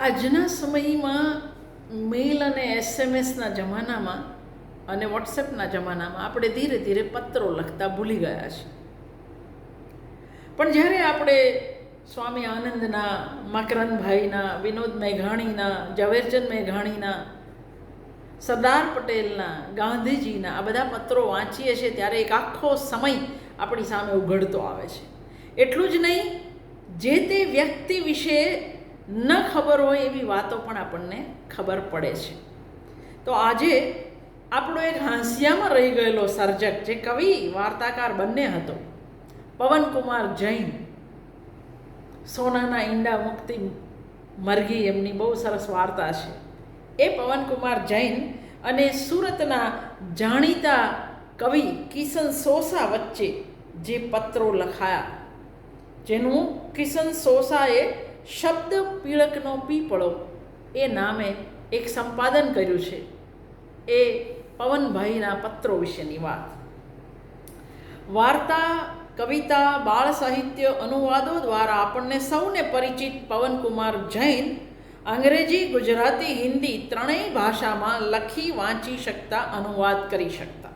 આજના સમયમાં મેલ અને એસએમએસના જમાનામાં અને વોટ્સએપના જમાનામાં આપણે ધીરે ધીરે પત્રો લખતા ભૂલી ગયા છે પણ જ્યારે આપણે સ્વામી આનંદના, મકરંદભાઈના વિનોદ મેઘાણીના ઝવેરચંદ મેઘાણીના સરદાર પટેલના, ગાંધીજીના આ બધા પત્રો વાંચીએ છીએ ત્યારે એક આખો સમય આપણી સામે ઉઘડતો આવે છે. એટલું જ નહીં, જે તે વ્યક્તિ વિશે ન ખબર હોય એવી વાતો પણ આપણને ખબર પડે છે. તો આજે આપણો એક હાંસિયામાં રહી ગયેલો સર્જક, જે કવિ, વાર્તાકાર બંને હતો, પવનકુમાર જૈન, સોનાના ઈંડા મુક્તિ મરઘી એમની બહુ સરસ વાર્તા છે. એ પવનકુમાર જૈન અને સુરતના જાણીતા કવિ કિશન સોસા વચ્ચે જે પત્રો લખાયા, જેનું કિશન સોસાએ શબ્દ પીળકનો પીપળો એ નામે એક સંપાદન કર્યું છે. એ પવનભાઈના પત્રો વિશેની વાત. વાર્તા, કવિતા, બાળ સાહિત્ય અનુવાદો દ્વારા આપણને સૌને પરિચિત પવનકુમાર જૈન, અંગ્રેજી, ગુજરાતી, હિન્દી ત્રણેય ભાષામાં લખી વાંચી શકતા, અનુવાદ કરી શકતા.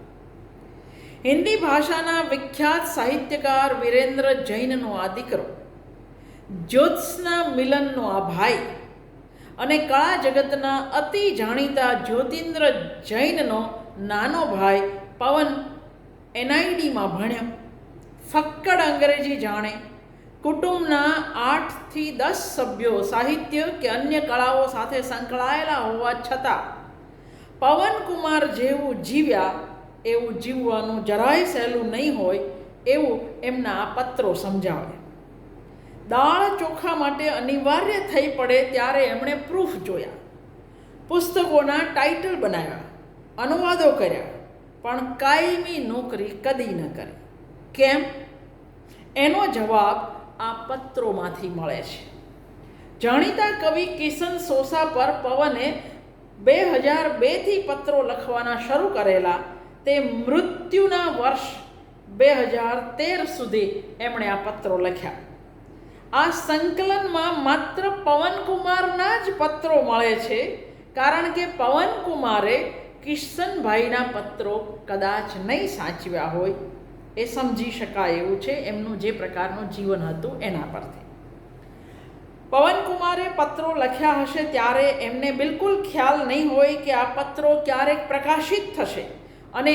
હિન્દી ભાષાના વિખ્યાત સાહિત્યકાર વિરેન્દ્ર જૈનનો આ દીકરો જ્યોત્સના મિલનનો આ ભાઈ અને કળા જગતના અતિ જાણીતા જ્યોતિન્દ્ર જૈનનો નાનો ભાઈ પવન એનઆઈડીમાં ભણ્યો. ફક્કડ અંગ્રેજી જાણે. કુટુંબના આઠથી દસ સભ્યો સાહિત્ય કે અન્ય કળાઓ સાથે સંકળાયેલા હોવા છતાં પવનકુમાર જેવું જીવ્યા, એવું જીવવાનું જરાય સહેલું નહીં હોય એવું એમના પત્રો સમજાવે. દાળ ચોખા માટે અનિવાર્ય થઈ પડે ત્યારે એમણે પ્રૂફ જોયા. પુસ્તકોના ટાઇટલ બનાવ્યા, અનુવાદો કર્યા, પણ કાયમી નોકરી કદી ન કરી. કેમ? એનો જવાબ આ પત્રોમાંથી મળે છે. જાણીતા કવિ કિશન સોસા પર પવને બે હજાર બેથી પત્રો લખવાના શરૂ કરેલા તે મૃત્યુના વર્ષ બે હજાર તેર સુધી એમણે આ પત્રો લખ્યા. આ સંકલનમાં માત્ર પવનકુમારના જ પત્રો મળે છે, કારણ કે પવનકુમારે કિશનભાઈના પત્રો કદાચ નહીં સાચવ્યા હોય, એ સમજી શકાય એવું છે, એમનું જે પ્રકારનું જીવન હતું એના પરથી. પવનકુમારે પત્રો લખ્યા હશે ત્યારે એમને બિલકુલ ખ્યાલ નહીં હોય કે આ પત્રો ક્યારેક પ્રકાશિત થશે અને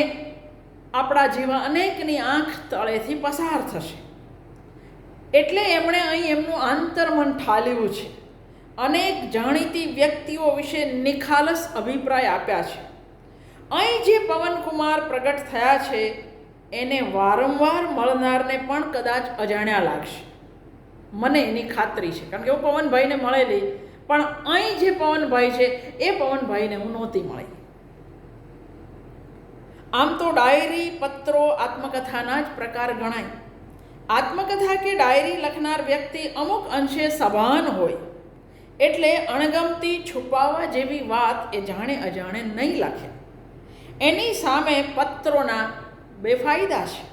આપણા જેવા અનેકની આંખ તળેથી પસાર થશે. એટલે એમણે અહીં એમનું આંતરમન ઠાલ્યું છે. અનેક જાણીતી વ્યક્તિઓ વિશે નિખાલસ અભિપ્રાય આપ્યા છે. અહીં જે પવનકુમાર પ્રગટ થયા છે, એને વારંવાર મળનારને પણ કદાચ અજાણ્યા લાગશે. મને એની ખાતરી છે, કારણ કે હું પવનભાઈને મળેલી, પણ અહીં જે પવનભાઈ છે, એ પવનભાઈને હું નહોતી મળી. આમ તો ડાયરી, પત્રો, આત્મકથાના જ પ્રકાર ગણાય. આત્મકથા કે ડાયરી લખનાર વ્યક્તિ અમુક અંશે સભાન હોય, એટલે અણગમતી છુપાવવા જેવી વાત એ જાણે અજાણે નહીં લખે. એની સામે પત્રોના બેફાયદા છે.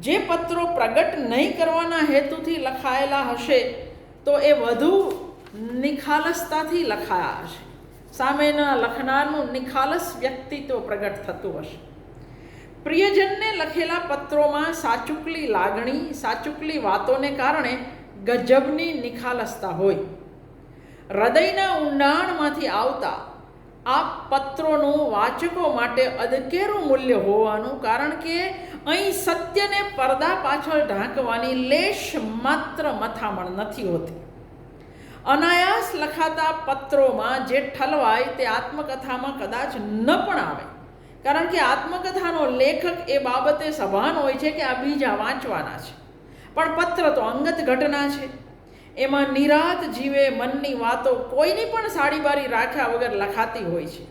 જે પત્રો પ્રગટ નહીં કરવાના હેતુથી લખાયેલા હશે, તો એ વધુ નિખાલસતાથી લખાયા હશે. સામેના લખનારનું નિખાલસ વ્યક્તિત્વ પ્રગટ થતું હશે. પ્રિયજનને લખેલા પત્રોમાં સાચુકલી લાગણી, સાચુકલી વાતોને કારણે ગજબની નિખાલસતા હોય. હૃદયના ઊંડાણમાંથી આવતા આ પત્રોનું વાચકો માટે અદકેરું મૂલ્ય હોવાનું કારણ કે અહીં સત્યને પડદા પાછળ ઢાંકવાની લેશ માત્ર મથામણ નથી હોતી. અનાયાસ લખાતા પત્રોમાં જે ઠલવાય તે આત્મકથામાં કદાચ ન પણ આવે. કારણ કે આત્મકથાનો લેખક એ બાબતે સભાન હોય છે કે આ બીજા વાંચવાના છે. પણ પત્ર તો અંગત ઘટના છે. એમાં નિરાત જીવે મનની વાતો કોઈની પણ સાડીબારી રાખ્યા વગર લખાતી હોય છે.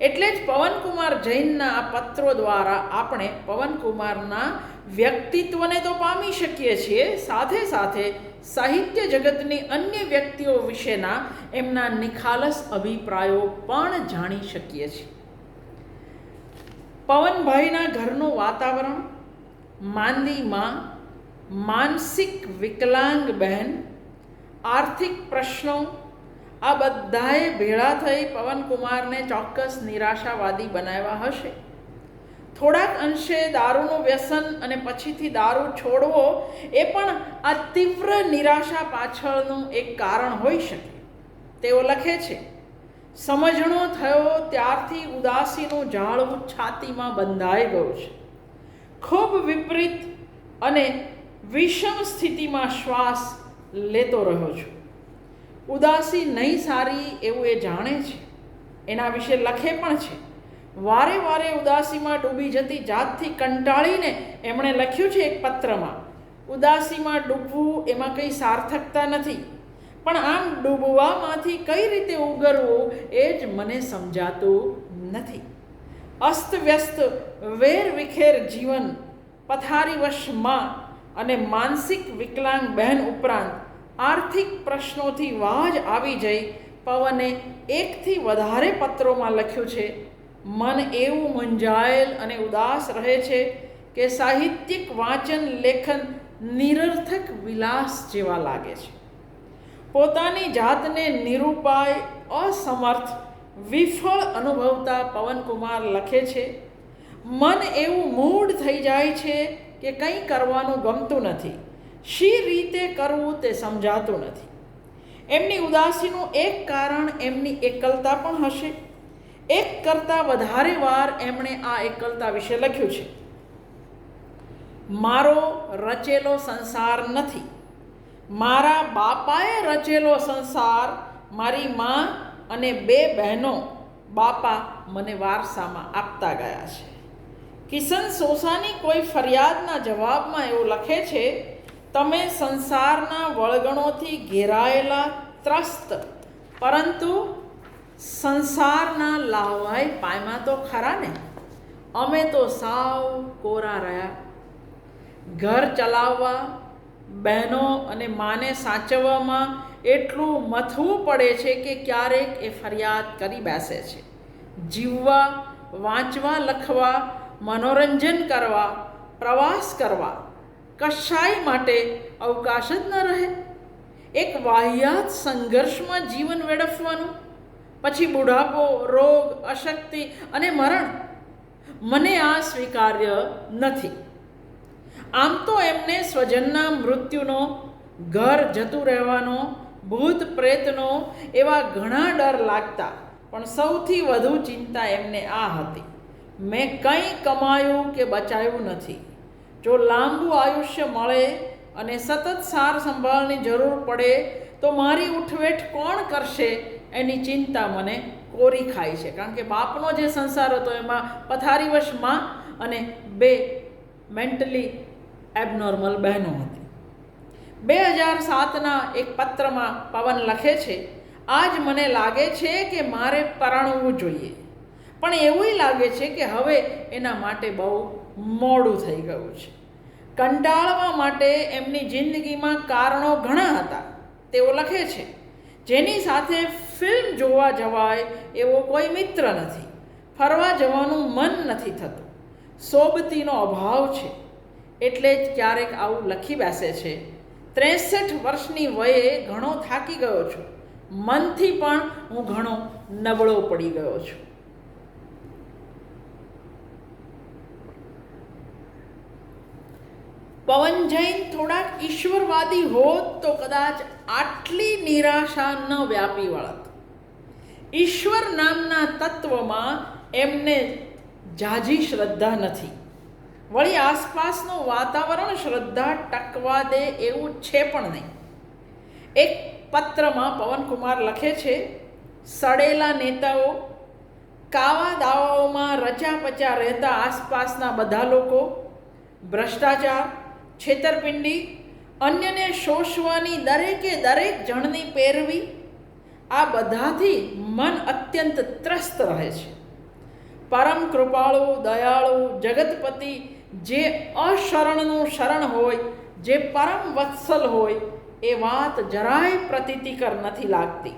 એટલે જ પવનકુમાર જૈનના આ પત્રો દ્વારા આપણે પવનકુમારના વ્યક્તિત્વને તો પામી શકીએ છીએ, સાથે સાથે સાહિત્ય જગતની અન્ય વ્યક્તિઓ વિશેના એમના નિખાલસ અભિપ્રાયો પણ જાણી શકીએ છીએ. પવનભાઈના ઘરનું વાતાવરણ, માંદીમાં માનસિક વિકલાંગ બહેન, આર્થિક પ્રશ્નો, આ બધાએ ભેળા થઈ પવનકુમારને ચોક્કસ નિરાશાવાદી બનાવ્યા હશે. થોડાક અંશે દારૂનું વ્યસન અને પછીથી દારૂ છોડવો એ પણ આ તીવ્ર નિરાશા પાછળનું એક કારણ હોઈ શકે. તેઓ લખે છે સમજણો થયો ત્યારથી ઉદાસીનું જાળવું છાતીમાં બંધાઈ ગયું છે. ખૂબ વિપરીત અને વિષમ સ્થિતિમાં શ્વાસ લેતો રહ્યો છું. ઉદાસી નહીં સારી એવું એ જાણે છે. એના વિશે લખે પણ છે. વારે વારે ઉદાસીમાં ડૂબી જતી જાતથી કંટાળીને એમણે લખ્યું છે એક પત્રમાં, ઉદાસીમાં ડૂબવું એમાં કંઈ સાર્થકતા નથી. પણ આમ ડૂબવામાંથી કઈ રીતે ઉગરવું એ જ મને સમજાતું નથી. અસ્તવ્યસ્ત વેર વિખેર જીવન પથારીવશમાં અને માનસિક વિકલાંગ બહેન ઉપરાંત આર્થિક પ્રશ્નોથી વાજ આવી જઈ પવને એકથી વધારે પત્રોમાં લખ્યું છે, મન એવું મૂંઝાયેલ અને ઉદાસ રહે છે કે સાહિત્યિક વાંચન લેખન નિરર્થક વિલાસ જેવા લાગે છે. પોતાની જાતને નિરૂપાય અસમર્થ, વિફળ અનુભવતા પવનકુમાર લખે છે, મન એવું મૂડ થઈ જાય છે કે કંઈ કરવાનું ગમતું નથી. શી રીતે કરવું તે સમજાતું નથી. એમની ઉદાસીનું એક કારણ એમની એકલતા પણ હશે. એક કરતાં વધારે વાર એમણે આ એકલતા વિશે લખ્યું છે. મારો રચેલો સંસાર નથી. મારા બાપાએ રચેલો સંસાર, મારી મા અને બે બહેનો બાપા મને વારસામાં આપતા ગયા છે. કિશન સોસાની કોઈ ફરિયાદના જવાબમાં એવું લખે છે, તમે સંસારના વળગણોથી ઘેરાયેલા ત્રસ્ત, પરંતુ સંસારના લાવાય પાયમાં તો ખરા ને? અમે તો સાવ કોરા રહ્યા. ઘર ચલાવવા બહેનો અને માને સાચવવામાં એટલું મથવું પડે છે કે ક્યારેક એ ફરિયાદ કરી બેસે છે. જીવવા, વાંચવા, લખવા, મનોરંજન કરવા, પ્રવાસ કરવા કશાય માટે અવકાશ જ ન રહે. એક વાહિયાત સંઘર્ષમાં જીવન વેડફવાનું, પછી બુઢાપો, રોગ, અશક્તિ અને મરણ. મને આ સ્વીકાર્ય નથી. આમ તો એમને સ્વજનના મૃત્યુનો, ઘર જતું રહેવાનો, ભૂત પ્રેતનો એવા ઘણા ડર લાગતા, પણ સૌથી વધુ ચિંતા એમને આ હતી. મેં કંઈ કમાયું કે બચાવ્યું નથી. જો લાંબુ આયુષ્ય મળે અને સતત સાર સંભાળની જરૂર પડે, તો મારી ઉઠવેઠ કોણ કરશે? એની ચિંતા મને કોરી ખાય છે. કારણ કે બાપનો જે સંસાર હતો, એમાં પથારીવશમાં અને બે મેન્ટલી એબનોર્મલ બહેનો હતી. બે હજાર સાતના એક પત્રમાં પવન લખે છે, આજ મને લાગે છે કે મારે પરણવું જોઈએ. પણ એવું લાગે છે કે હવે એના માટે બહુ મોડું થઈ ગયું છે. કંટાળવા માટે એમની જિંદગીમાં કારણો ઘણા હતા. તેઓ લખે છે, જેની સાથે ફિલ્મ જોવા જવાય એવો કોઈ મિત્ર નથી. ફરવા જવાનું મન નથી થતું. સોબતીનો અભાવ છે. એટલે જ ક્યારેક આવું લખી બેસે છે. ત્રેસઠ વર્ષની વયે ઘણો થાકી ગયો છું. મનથી પણ હું ઘણો નબળો પડી ગયો છું. પવન જૈન થોડાક ઈશ્વરવાદી હોત તો કદાચ આટલી નિરાશા ન વ્યાપી વળત. ઈશ્વર નામના તત્વમાં એમને જાજી શ્રદ્ધા નથી. વળી આસપાસનું વાતાવરણ શ્રદ્ધા ટકવા દે એવું છે પણ નહીં. એક પત્રમાં પવનકુમાર લખે છે, સડેલા નેતાઓ, કાવા દાવાઓમાં રચા પચા રહેતા આસપાસના બધા લોકો, ભ્રષ્ટાચાર, છેતરપિંડી, અન્યને શોષવાની દરેકે દરેક જણની પેરવી, આ બધાથી મન અત્યંત ત્રસ્ત રહે છે. પરમ કૃપાળુ, દયાળુ, જગતપતિ જે અશરણનું શરણ હોય, જે પરમ વત્સલ હોય, એ વાત જરાય પ્રતીતિકર નથી લાગતી.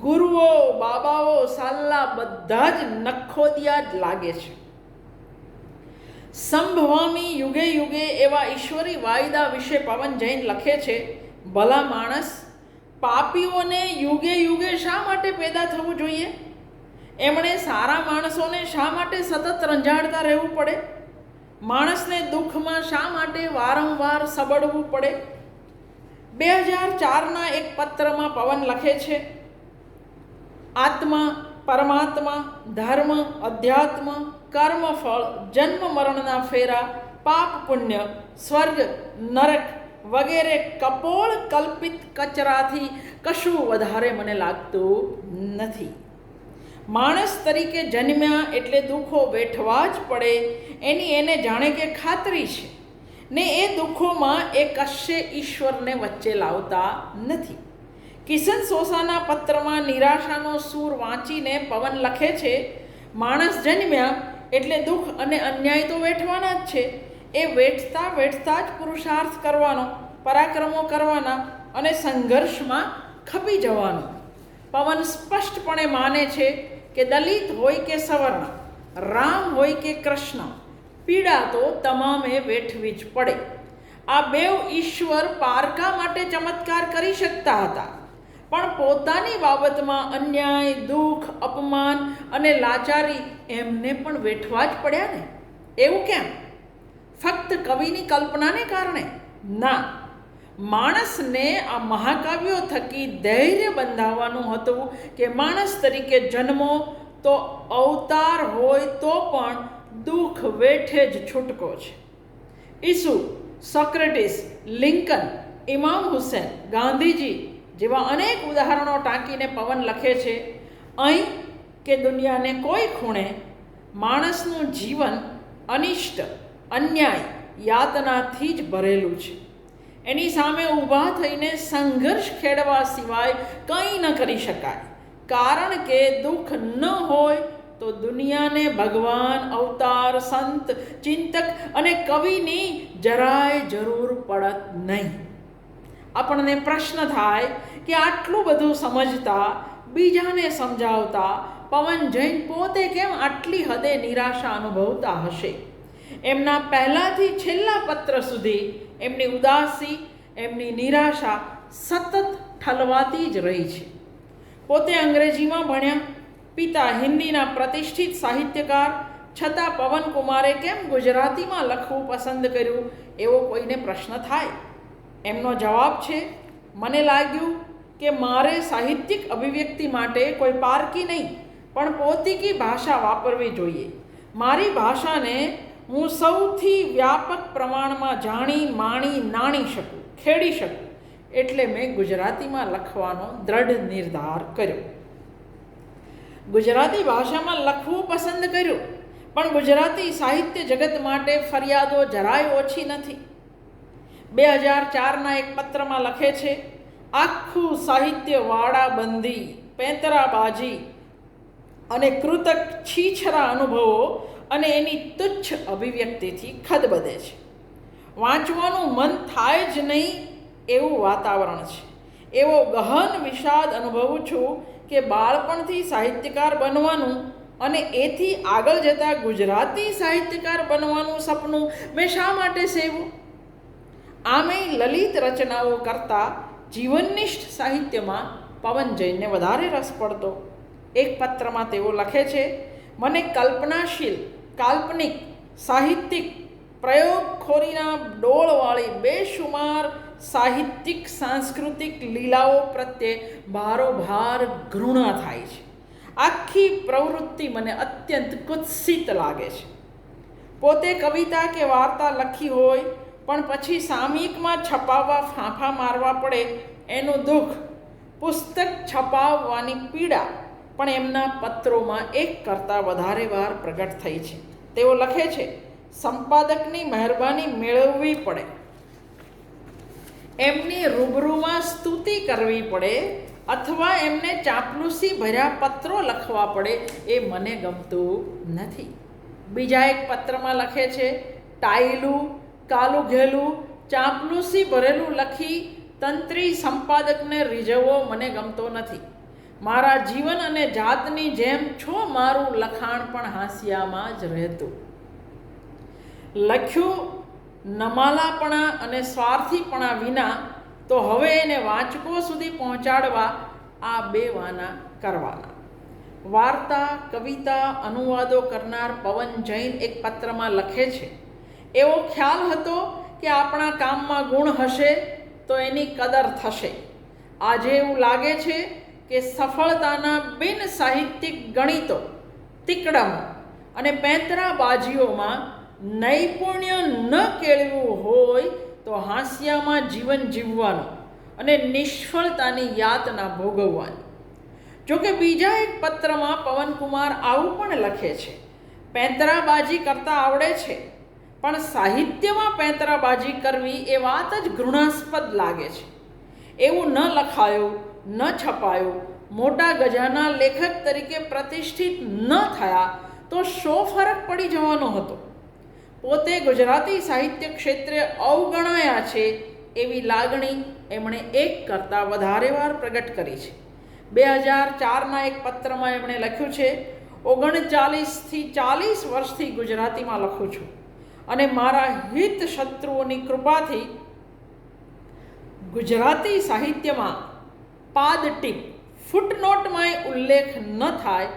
ગુરુઓ, બાબાઓ, સાલ્લા બધા જ નખોદિયા જ લાગે છે. સંભવામી યુગે યુગે એવા ઈશ્વરી વાયદા વિશે પવન જૈન લખે છે, ભલા માણસ, પાપીઓને યુગે યુગે શા માટે પેદા થવું જોઈએ? એમણે સારા માણસોને શા માટે સતત રંજાડતા રહેવું પડે? માણસને દુઃખમાં શા માટે વારંવાર સબડવું પડે? બે હજાર ચારના એક પત્રમાં પવન લખે છે, આત્મા, પરમાત્મા, ધર્મ, અધ્યાત્મ, કર્મફળ, જન્મ મરણના ફેરા, પાપ પુણ્ય, સ્વર્ગ, નરક વગેરે કપોળ કલ્પિત કચરાથી કશું વધારે મને લાગતું નથી. માણસ તરીકે જન્મ્યા એટલે દુઃખો વેઠવા જ પડે, એની એને જાણે કે ખાતરી છે. ને એ દુઃખોમાં એ કશે ઈશ્વરને વચ્ચે લાવતા નથી. કિશન સોસાના પત્રમાં નિરાશાનો સૂર વાંચીને પવન લખે છે, માણસ જન્મ્યા એટલે દુઃખ અને અન્યાય તો વેઠવાના જ છે. એ વેઠતા વેઠતા જ પુરુષાર્થ કરવાનો, પરાક્રમો કરવાના અને સંઘર્ષમાં ખપી જવાનો. પવન સ્પષ્ટપણે માને છે કે દલિત હોય કે સવર્ણ, રામ હોય કે કૃષ્ણ, પીડા તો તમામે વેઠવી જ પડે. આ બેવ ઈશ્વર પારકા માટે ચમત્કાર કરી શકતા હતા. પણ પોતાની બાબતમાં અન્યાય, દુઃખ, અપમાન અને લાચારી એમને પણ વેઠવા જ પડ્યા ને? એવું કેમ? ફક્ત કવિની કલ્પનાને કારણે? ના. માણસને આ મહાકાવ્યો થકી ધૈર્ય બંધાવવાનું હતું કે માણસ તરીકે જન્મો તો અવતાર હોય તો પણ દુઃખ વેઠે જ છૂટકો છે. ઈસુ, સોક્રેટિસ, લિંકન, ઇમામ હુસેન, ગાંધીજી જેવા અનેક ઉદાહરણો ટાંકીને પવન લખે છે, અહીં કે દુનિયાને કોઈ ખૂણે માણસનું જીવન અનિષ્ટ, અન્યાય, યાતનાથી જ ભરેલું છે. એની સામે ઊભા થઈને સંઘર્ષ ખેડવા સિવાય કંઈ ન કરી શકાય. કારણ કે દુઃખ ન હોય તો દુનિયાને ભગવાન, અવતાર, સંત, ચિંતક અને કવિની જરાય જરૂર પડત નહીં. આપણને પ્રશ્ન થાય કે આટલું બધું સમજતા, બીજાને સમજાવતા, પવન જૈન પોતે કેમ આટલી હદે નિરાશા અનુભવતા હશે? એમના પહેલાંથી છેલ્લા પત્ર સુધી એમની ઉદાસી, એમની નિરાશા સતત ઠલવાતી જ રહી છે. પોતે અંગ્રેજીમાં ભણ્યા, પિતા હિન્દીના પ્રતિષ્ઠિત સાહિત્યકાર, છતાં પવનકુમારે કેમ ગુજરાતીમાં લખવું પસંદ કર્યું, એવો કોઈને પ્રશ્ન થાય? એમનો જવાબ છે, મને લાગ્યું કે મારે સાહિત્યિક અભિવ્યક્તિ માટે કોઈ પારકી નહીં, પણ પોતીકી ભાષા વાપરવી જોઈએ. મારી ભાષાને હું સૌથી વ્યાપક પ્રમાણમાં જાણી, માણી, નાણી શકું, ખેડી શકું, એટલે મેં ગુજરાતીમાં લખવાનો દ્રઢ નિર્ધાર કર્યો. ગુજરાતી ભાષામાં લખવું પસંદ કર્યું, પણ ગુજરાતી સાહિત્ય જગત માટે ફરિયાદો જરાય ઓછી નથી. બે હજાર ચારના એક પત્રમાં લખે છે, આખું સાહિત્ય વાડાબંધી, પેંતરાબાજી અને કૃતક છીછરા અનુભવો અને એની તુચ્છ અભિવ્યક્તિથી ખદબદે છે. વાંચવાનું મન થાય જ નહીં એવું વાતાવરણ છે. એવો ગહન વિષાદ અનુભવું છું કે બાળપણથી સાહિત્યકાર બનવાનું અને એથી આગળ જતાં ગુજરાતી સાહિત્યકાર બનવાનું સપનું મેં શા માટે સેવું આમેય લલિત રચનાઓ કરતાં જીવનનિષ્ઠ સાહિત્યમાં પવન જૈનને વધારે રસ પડતો. એક પત્રમાં તેઓ લખે છે, મને કલ્પનાશીલ કાલ્પનિક, સાહિત્યિક પ્રયોગખોરીના ડોળવાળી બેશુમાર સાહિત્યિક, સાંસ્કૃતિક લીલાઓ પ્રત્યે ભારોભાર ઘૃણા થાય છે. આખી પ્રવૃત્તિ મને અત્યંત કુત્સિત લાગે છે. પોતે કવિતા કે વાર્તા લખી હોય, પણ પછી સામયિકમાં છપાવવા, ફાંફા મારવા પડે એનું દુઃખ, પુસ્તક છપાવવાની પીડા પણ એમના પત્રોમાં એક કરતાં વધારે વાર પ્રગટ થઈ છે. તેઓ લખે છે, સંપાદકની મહેરબાની મેળવવી પડે. એમની રૂબરૂમાં સ્તુતિ કરવી પડે અથવા એમને ચાપલુસી ભર્યા પત્રો લખવા પડે એ મને ગમતું નથી. બીજા એક પત્રમાં લખે છે ટાઈલું કાલું ઘેલું ચાપલુસી ભરેલું લખી તંત્રી સંપાદકને રીઝવવો મને ગમતો નથી. મારા જીવન અને જાતની જેમ છો મારું લખાણ પણ હાંસિયામાં જ રહેતું. લખ્યું નમાલાપણા અને સ્વાર્થીપણા વિના, તો હવે એને વાંચકો સુધી પહોંચાડવા આ બે વાના કરવાના. વાર્તા, કવિતા, અનુવાદો કરનાર પવન જૈન એક પત્રમાં લખે છે, એવો ખ્યાલ હતો કે આપણા કામમાં ગુણ હશે તો એની કદર થશે. આજે એવું લાગે છે કે સફળતાના બિન સાહિત્યિક ગણિતો તિકડમ અને પેંતરાબાજીઓમાં નૈપુણ્ય ન કેળવ્યું હોય તો હાસ્યામાં જીવન જીવવાનું અને નિષ્ફળતાની યાતના ભોગવવાની. જોકે બીજા એક પત્રમાં પવનકુમાર આવું પણ લખે છે, પેંતરાબાજી કરતાં આવડે છે, પણ સાહિત્યમાં પેંતરાબાજી કરવી એ વાત જ ઘૃણાસ્પદ લાગે છે. એવું ન લખાયું ન છપાયો, મોટા ગજાના લેખક તરીકે પ્રતિષ્ઠિત ન થયા, તો શો ફરક પડી જવાનો હતો? પોતે ગુજરાતી સાહિત્ય ક્ષેત્રે અવગણાયા છે એવી લાગણી એમણે એક કરતાં વધારે વાર પ્રગટ કરી છે. બે હજાર ચારના એક પત્રમાં એમણે લખ્યું છે, ઓગણચાલીસથી ચાલીસ વર્ષથી ગુજરાતીમાં લખું છું અને મારા હિત શત્રુઓની કૃપાથી ગુજરાતી સાહિત્યમાં પાદ ટીપ, ફૂટનોટમાંય ઉલ્લેખ ન થાય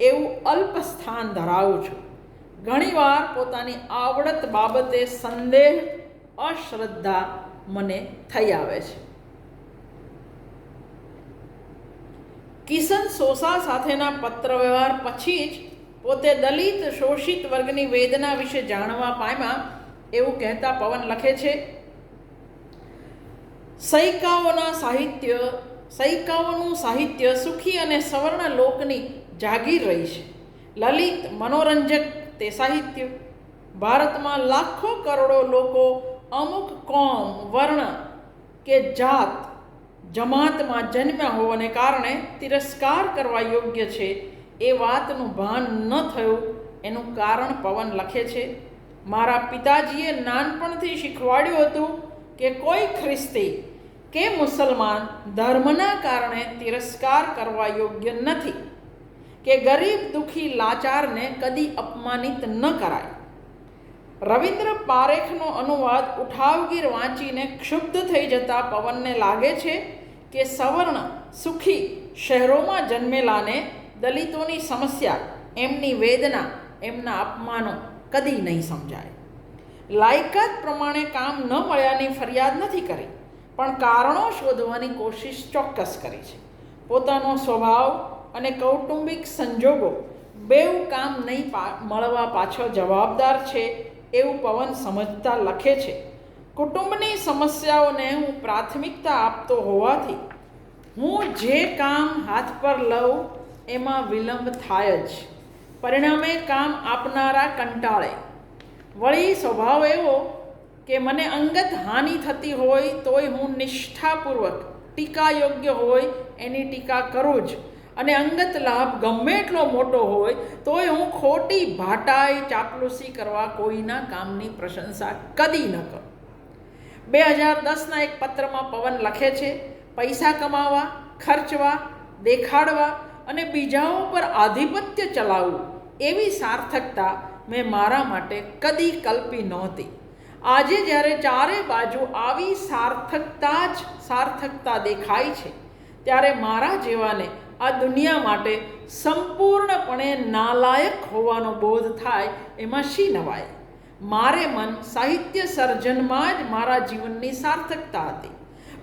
એવું અલ્પ સ્થાન ધરાવું છું. ઘણીવાર પોતાની આવડત બાબતે સંદેહ, અશ્રદ્ધા મને થઈ આવે છે. કિશન સોસા સાથેના પત્ર વ્યવહાર પછી જ પોતે દલિત, શોષિત વર્ગની વેદના વિશે જાણવા પામ્યા એવું કહેતા પવન લખે છે, સૈકાઓના સાહિત્ય સૈકાઓનું સાહિત્ય સુખી અને સવર્ણ લોકની જાગીર રહી છે. લલિત, મનોરંજક તે સાહિત્ય. ભારતમાં લાખો કરોડો લોકો અમુક કોમ વર્ણ કે જાત જમાતમાં જન્મ્યા હોવાને કારણે તિરસ્કાર કરવા યોગ્ય છે એ વાતનું ભાન ન થયું એનું કારણ પવન લખે છે. મારા પિતાજીએ નાનપણથી શીખવાડ્યું હતું કે કોઈ ખ્રિસ્તી કે મુસલમાન ધર્મના કારણે તિરસ્કાર કરવા યોગ્ય નથી, કે ગરીબ દુઃખી લાચારને કદી અપમાનિત ન કરાય. રવિન્દ્ર પારેખનો અનુવાદ ઉઠાવગીર વાંચીને ક્ષુબ્ધ થઈ જતા પવનને લાગે છે કે સવર્ણ સુખી શહેરોમાં જન્મેલાને દલિતોની સમસ્યા, એમની વેદના, એમના અપમાનો કદી નહીં સમજાય. લાયકાત પ્રમાણે કામ ન મળ્યાની ફરિયાદ નથી કરી. પણ કારણો શોધવાની કોશિશ ચોક્કસ કરી છે. પોતાનો સ્વભાવ અને કૌટુંબિક સંજોગો બેઉ કામ નહીં મળવા પાછળ જવાબદાર છે એવું પવન સમજતા લખે છે. કુટુંબની સમસ્યાઓને હું પ્રાથમિકતા આપતો હોવાથી હું જે કામ હાથ પર લઉં એમાં વિલંબ થાય જ. પરિણામે કામ આપનારા કંટાળે. વળી સ્વભાવ એવો કે મને અંગત હાનિ થતી હોય તોય હું નિષ્ઠાપૂર્વક ટીકા યોગ્ય હોય એની ટીકા કરું જ. અને અંગત લાભ ગમે એટલો મોટો હોય તોય હું ખોટી ભાટાઈ ચાપલુસી કરવા કોઈના કામની પ્રશંસા કદી ન કરું. બે હજાર દસના એક પત્રમાં પવન લખે છે, પૈસા કમાવા, ખર્ચવા, દેખાડવા અને બીજાઓ પર આધિપત્ય ચલાવવું એવી સાર્થકતા મેં મારા માટે કદી કલ્પી નહોતી. આજે જ્યારે ચારે બાજુ આવી સાર્થકતા જ સાર્થકતા દેખાય છે, ત્યારે મારા જેવાને આ દુનિયા માટે સંપૂર્ણપણે નાલાયક હોવાનો બોધ થાય એમાં શી નવાય? મારે મન સાહિત્ય સર્જનમાં જ મારા જીવનની સાર્થકતા હતી.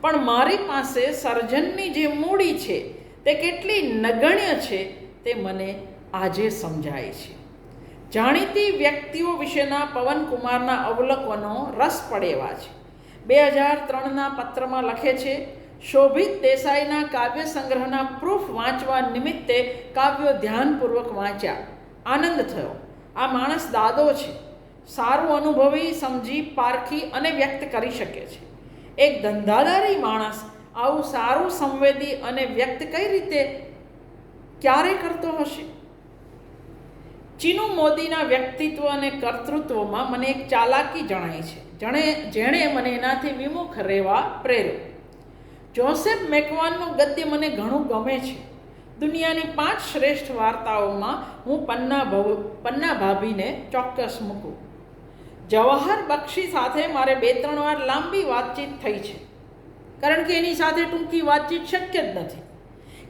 પણ મારી પાસે સર્જનની જે મૂડી છે, તે કેટલી નગણ્ય છે, તે મને આજે સમજાય છે. જાણીતી વ્યક્તિઓ વિશેના પવનકુમારના અવલોકનો રસ પડેવા છે. બે હજાર ત્રણના પત્રમાં લખે છે, શોભિત દેસાઈના કાવ્ય સંગ્રહના પ્રૂફ વાંચવા નિમિત્તે કાવ્યો ધ્યાનપૂર્વક વાંચ્યા. આનંદ થયો. આ માણસ દાદો છે. સારું અનુભવી, સમજી, પારખી અને વ્યક્ત કરી શકે છે. એક ધંધાદારી માણસ આવું સારું સંવેદી અને વ્યક્ત કઈ રીતે, ક્યારે કરતો હશે? ચીનુ મોદીના વ્યક્તિત્વ અને કર્તૃત્વમાં મને એક ચાલાકી જણાય છે. જણે, જેણે મને એનાથી વિમુખ રહેવા પ્રેર્યો. જોસેફ મેકવાનનું ગદ્ય મને ઘણું ગમે છે. દુનિયાની પાંચ શ્રેષ્ઠ વાર્તાઓમાં હું પન્ના ભવ, પન્ના ભાભીને ચોક્કસ મૂકું. જવાહર બક્ષી સાથે મારે બે, ત્રણ વાર લાંબી વાતચીત થઈ છે. કારણ કે એની સાથે ટૂંકી વાતચીત શક્ય જ નથી.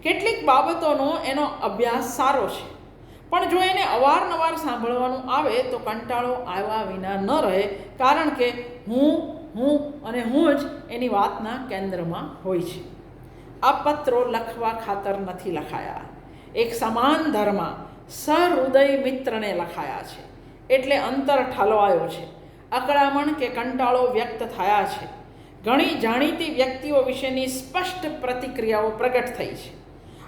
કેટલીક બાબતોનો એનો અભ્યાસ સારો છે. પણ જો એને અવારનવાર સાંભળવાનું આવે તો કંટાળો આવ્યા વિના ન રહે, કારણ કે હું હું અને હું જ એની વાતના કેન્દ્રમાં હોય છે. આ પત્રો લખવા ખાતર નથી લખાયા. એક સમાન ધર્મ સહૃદય મિત્રને લખાયા છે. એટલે અંતર ઠલવાયો છે. અકળામણ કે કંટાળો વ્યક્ત થયા છે. ઘણી જાણીતી વ્યક્તિઓ વિશેની સ્પષ્ટ પ્રતિક્રિયાઓ પ્રગટ થઈ છે.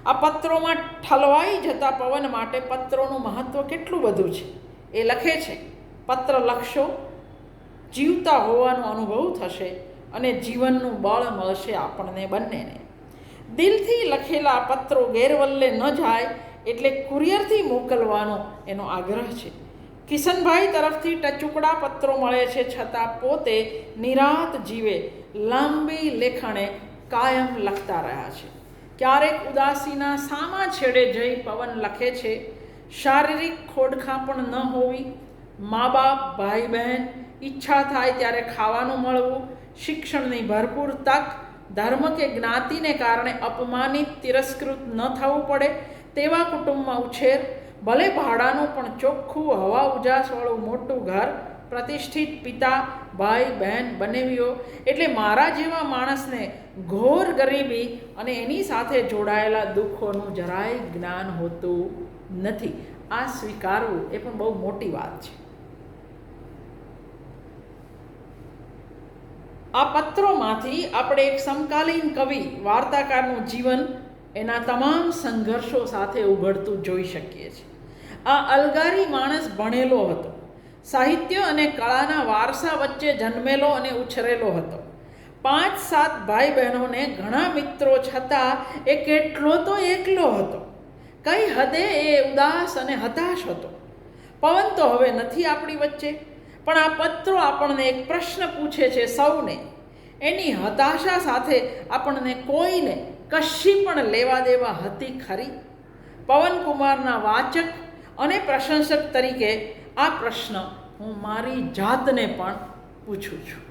આ પત્રોમાં ઠલવાઈ જતા પવન માટે પત્રોનું મહત્ત્વ કેટલું બધું છે? એ લખે છે, પત્ર લખશો, જીવતા હોવાનો અનુભવ થશે અને જીવનનું બળ મળશે આપણને બંનેને. દિલથી લખેલા પત્રો ગેરવલ્લે ન જાય એટલે કુરિયરથી મોકલવાનો એનો આગ્રહ છે. કિશનભાઈ તરફથી ટચુકડા પત્રો મળે છે, છતાં પોતે નિરાત જીવે, લાંબી લેખણે કાયમ લખતા રહ્યા છે. ક્યારેક ઉદાસીના સામા છેડે જઈ પવન લખે છે. શારીરિક ખોડખાં પણ ન હોવી. મા બાપ ભાઈ બહેન ઈચ્છા થાય ત્યારે ખાવાનું મળવું. શિક્ષણની ભરપૂર તક, ધર્મ કે જ્ઞાતિને કારણે અપમાનિત, તિરસ્કૃત ન થવું પડે તેવા કુટુંબમાં ઉછેર. ભલે ભાડાનું પણ ચોખ્ખું હવા ઉજાસવાળું મોટું ઘર પ્રતિષ્ઠિત પિતા, ભાઈ, બહેન બનેવીઓ એટલે મારા જેવા માણસને ઘોર ગરીબી અને એની સાથે જોડાયેલા દુઃખોનું જરાય જ્ઞાન હોતું નથી. આ સ્વીકારવું એ પણ બહુ મોટી વાત છે. આ પત્રોમાંથી આપણે એક સમકાલીન કવિ, વાર્તાકારનું જીવન એના તમામ સંઘર્ષો સાથે ઉઘડતું જોઈ શકીએ છીએ. આ અલગારી માણસ ભણેલો હતો. સાહિત્ય અને કળાના વારસા વચ્ચે જન્મેલો અને ઉછરેલો હતો. પાંચ સાત ભાઈ બહેનોને ઘણા મિત્રો છતાં એ કેટલો તો એકલો હતો. કઈ હદે એ ઉદાસ અને હતાશ હતો. પવન તો હવે નથી આપણી વચ્ચે, પણ આ પત્રો આપણને એક પ્રશ્ન પૂછે છે સૌને. એની હતાશા સાથે આપણને કોઈને કશી પણ લેવા દેવા હતી ખરી? પવનકુમારના વાચક અને પ્રશંસક તરીકે આ પ્રશ્ન હું મારી જાતને પણ પૂછું છું.